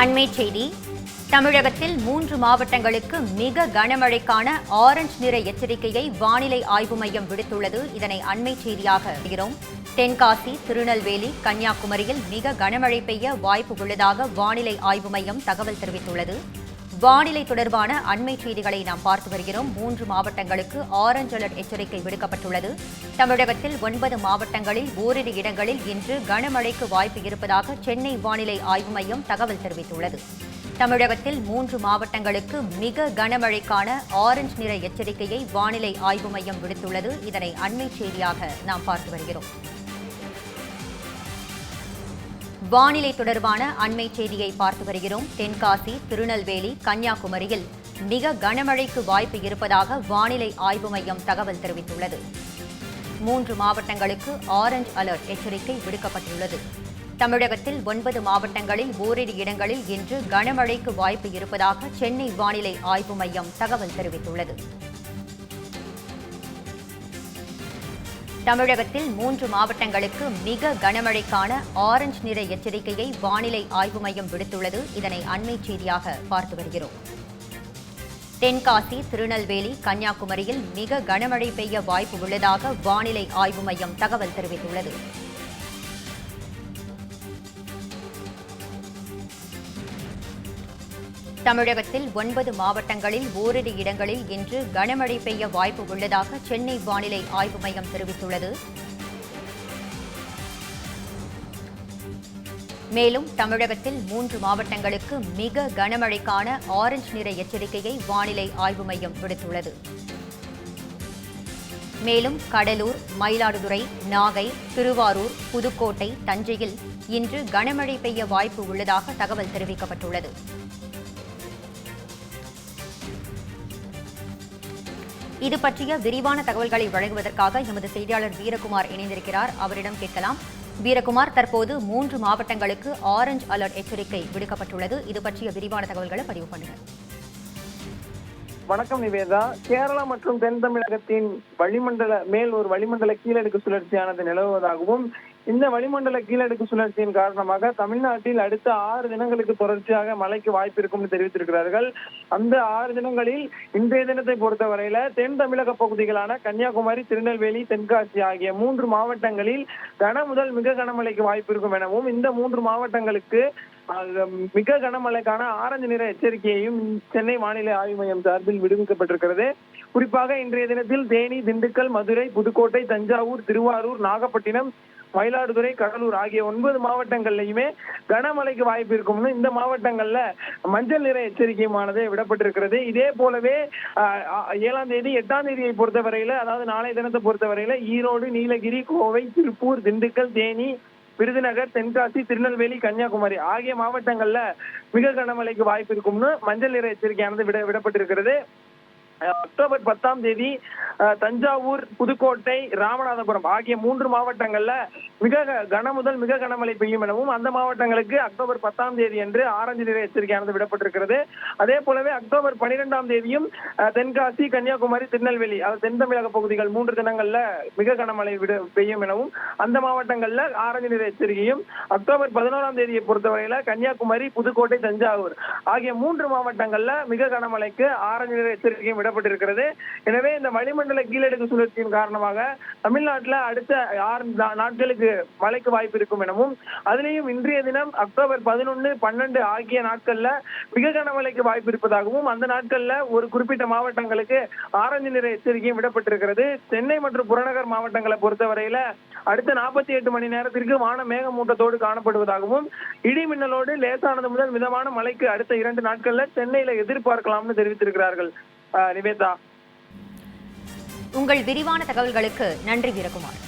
அண்மை செய்தி. தமிழகத்தில் மூன்று மாவட்டங்களுக்கு மிக கனமழைக்கான ஆரஞ்சு நிற எச்சரிக்கையை வானிலை ஆய்வு மையம் விடுத்துள்ளது. இதனை அண்மை செய்தியாக அறிகிறோம். தென்காசி திருநெல்வேலி கன்னியாகுமரியில் மிக கனமழை பெய்ய வாய்ப்பு உள்ளதாக வானிலை ஆய்வு மையம் தகவல் தெரிவித்துள்ளது. வானிலை தொடர்பான அண்மை செய்திகளை நாம் பார்த்து வருகிறோம். மூன்று மாவட்டங்களுக்கு ஆரஞ்ச் அலர்ட் எச்சரிக்கை விடுக்கப்பட்டுள்ளது. தமிழகத்தில் ஒன்பது மாவட்டங்களில் ஓரிரு இடங்களில் இன்று கனமழைக்கு வாய்ப்பு இருப்பதாக சென்னை வானிலை ஆய்வு மையம் தகவல் தெரிவித்துள்ளது. தமிழகத்தில் மூன்று மாவட்டங்களுக்கு மிக கனமழைக்கான ஆரஞ்ச் நிற எச்சரிக்கையை வானிலை ஆய்வு மையம் விடுத்துள்ளது. இதனை அண்மை செய்தியாக நாம் பார்த்து வருகிறோம். வானிலை தொடர்பான அண்மை செய்தியை பார்த்து வருகிறோம். தென்காசி திருநெல்வேலி கன்னியாகுமரியில் மிக கனமழைக்கு வாய்ப்பு இருப்பதாக வானிலை ஆய்வு மையம் தகவல் தெரிவித்துள்ளது. மூன்று மாவட்டங்களுக்கு ஆரஞ்ச் அலர்ட் எச்சரிக்கை விடுக்கப்பட்டுள்ளது. தமிழகத்தில் ஒன்பது மாவட்டங்களில் ஓரிரு இடங்களில் இன்று கனமழைக்கு வாய்ப்பு இருப்பதாக சென்னை வானிலை ஆய்வு மையம் தகவல் தெரிவித்துள்ளது. தமிழகத்தில் மூன்று மாவட்டங்களுக்கு மிக கனமழைக்கான ஆரஞ்சு நிற எச்சரிக்கையை வானிலை ஆய்வு மையம் விடுத்துள்ளது. இதனை அண்மை செய்தியாக பார்த்து வருகிறோம். தென்காசி திருநெல்வேலி கன்னியாகுமரியில் மிக கனமழை பெய்ய வாய்ப்பு உள்ளதாக வானிலை ஆய்வு மையம் தகவல் தெரிவித்துள்ளது. தமிழகத்தில் ஒன்பது மாவட்டங்களில் ஓரிரு இடங்களில் இன்று கனமழை பெய்ய வாய்ப்பு உள்ளதாக சென்னை வானிலை ஆய்வு மையம் தெரிவித்துள்ளது. மேலும் தமிழகத்தில் மூன்று மாவட்டங்களுக்கு மிக கனமழைக்கான ஆரஞ்சு நிற எச்சரிக்கையை வானிலை ஆய்வு மையம் விடுத்துள்ளது. மேலும் கடலூர் மயிலாடுதுறை நாகை திருவாரூர் புதுக்கோட்டை தஞ்சையில் இன்று கனமழை பெய்ய வாய்ப்பு உள்ளதாக தகவல் தெரிவிக்கப்பட்டுள்ளது. இது பற்றிய விரிவான தகவல்களை வழங்குவதற்காக எமது செய்தியாளர் வீரகுமார் இணைந்திருக்கிறார். அவரிடம் கேட்கலாம். வீரகுமார் தற்போது மூன்று மாவட்டங்களுக்கு ஆரஞ்ச் அலர்ட் எச்சரிக்கை விடுக்கப்பட்டுள்ளது. இது பற்றிய விரிவான தகவல்களை பதிவு பண்ணுங்கள். வணக்கம் நிவேதா. கேரளா மற்றும் தென் தமிழகத்தின் வளிமண்டல மேல் ஒரு வளிமண்டல கீழடுக்கு சுழற்சியானது நிலவுவதாகவும் இந்த வளிமண்டல கீழடுக்கு சுழற்சியின் காரணமாக தமிழ்நாட்டில் அடுத்த ஆறு தினங்களுக்கு தொடர்ச்சியாக மழைக்கு வாய்ப்பு இருக்கும்னு தெரிவித்திருக்கிறார்கள். அந்த ஆறு தினங்களில் இன்றைய தினத்தை பொறுத்தவரையில தென் தமிழக பகுதிகளான கன்னியாகுமரி திருநெல்வேலி தென்காசி ஆகிய மூன்று மாவட்டங்களில் கன முதல் மிக கனமழைக்கு வாய்ப்பு இருக்கும் எனவும் இந்த மூன்று மாவட்டங்களுக்கு அஹ், மிக கனமழைக்கான ஆரஞ்சு நிற எச்சரிக்கையையும் சென்னை வானிலை ஆய்வு மையம் சார்பில் விடுவிக்கப்பட்டிருக்கிறது. குறிப்பாக இன்றைய தினத்தில் தேனி திண்டுக்கல் மதுரை புதுக்கோட்டை தஞ்சாவூர் திருவாரூர் நாகப்பட்டினம் மயிலாடுதுறை கடலூர் ஆகிய ஒன்பது மாவட்டங்கள்லயுமே கனமழைக்கு வாய்ப்பு இருக்கும்னு இந்த மாவட்டங்கள்ல மஞ்சள் நிற எச்சரிக்கையுமானது விடப்பட்டிருக்கிறது. இதே போலவே ஏழாம் தேதி எட்டாம் தேதியை பொறுத்தவரையில அதாவது நாளை தினத்தை பொறுத்தவரையில ஈரோடு நீலகிரி கோவை திருப்பூர் திண்டுக்கல் தேனி விருதுநகர் தென்காசி திருநெல்வேலி கன்னியாகுமரி ஆகிய மாவட்டங்கள்ல மிக கனமழைக்கு வாய்ப்பு இருக்கும்னு மஞ்சள் நிற எச்சரிக்கையானது விட விடப்பட்டிருக்கிறது. அக்டோபர் பத்தாம் தேதி தஞ்சாவூர் புதுக்கோட்டை ராமநாதபுரம் ஆகிய மூன்று மாவட்டங்கள்ல மிக க- கன முதல் மிக கனமழை பெய்யும் எனவும் அந்த மாவட்டங்களுக்கு அக்டோபர் பத்தாம் தேதி என்று ஆரஞ்சு நிற எச்சரிக்கையானது விடப்பட்டிருக்கிறது. அதே போலவே அக்டோபர் பனிரெண்டாம் தேதியும் தென்காசி கன்னியாகுமரி திருநெல்வேலி அதாவது தென் தமிழக பகுதிகள் மூன்று தினங்கள்ல மிக கனமழை விட பெய்யும் எனவும் அந்த மாவட்டங்கள்ல ஆரஞ்சு நிற எச்சரிக்கையும் அக்டோபர் பதினோராம் தேதியை பொறுத்தவரையில கன்னியாகுமரி புதுக்கோட்டை தஞ்சாவூர் ஆகிய மூன்று மாவட்டங்கள்ல மிக கனமழைக்கு ஆரஞ்சு நிற எச்சரிக்கையும் பெறப்பட்டிருக்கிறது எனவே இந்த வளிமண்டல கீழடுக்கு சுழற்சியின் காரணமாக தமிழ்நாட்டில் அடுத்த ஆறு நாட்களுக்கு மழைக்கு வாய்ப்பு இருக்கும் எனவும் அதுலேயும் இன்றைய தினம் அக்டோபர் பதினொன்று பன்னெண்டு ஆகிய நாட்கள்ல மிக கனமழைக்கு வாய்ப்பு இருப்பதாகவும் அந்த நாட்கள்ல ஒரு குறிப்பிட்ட மாவட்டங்களுக்கு ஆரஞ்சு நிற எச்சரிக்கையும் விடப்பட்டிருக்கிறது. சென்னை மற்றும் புறநகர் மாவட்டங்களை பொறுத்தவரையில அடுத்த நாற்பத்தி எட்டு மணி நேரத்திற்கு வான மேகமூட்டத்தோடு காணப்படுவதாகவும் இடி மின்னலோடு லேசானது முதல் மிதமான மழைக்கு அடுத்த இரண்டு நாட்கள்ல சென்னையில எதிர்பார்க்கலாம்னு தெரிவித்திருக்கிறார்கள். நிவேதா. உங்கள் விரிவான தகவல்களுக்கு நன்றி வீரகுமார்.